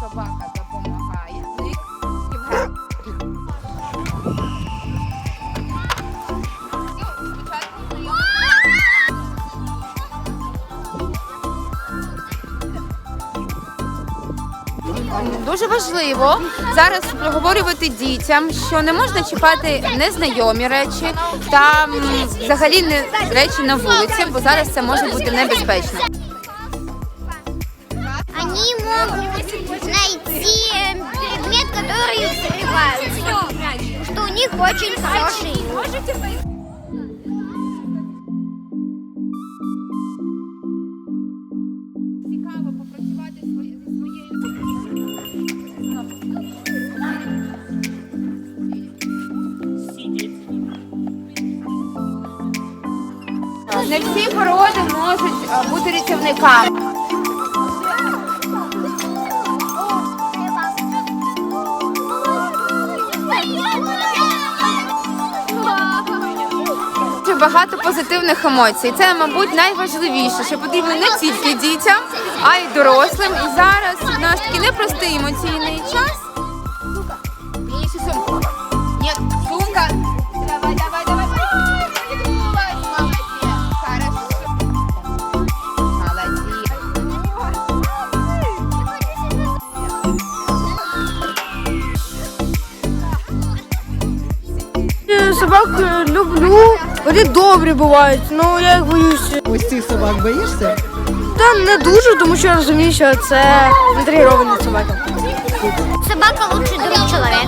Собака допомагає. Дуже важливо зараз проговорювати дітям, що не можна чіпати незнайомі речі та взагалі не речі на вулиці, бо зараз це може бути небезпечно. Они могут найти предмет, который их согревает. Что у них очень хороший. Не всі породи можуть бути рятівниками. Багато позитивних емоцій. Це, мабуть, найважливіше, що потрібно не тільки дітям, а й дорослим. І зараз наш такий непростий емоційний собак е, люблю. Вони добрі бувають, але я їх боюся. Ось цих собак боїшся? Та не дуже, тому що я розумію, що це не треновані собаки. Собака лучше друг человека.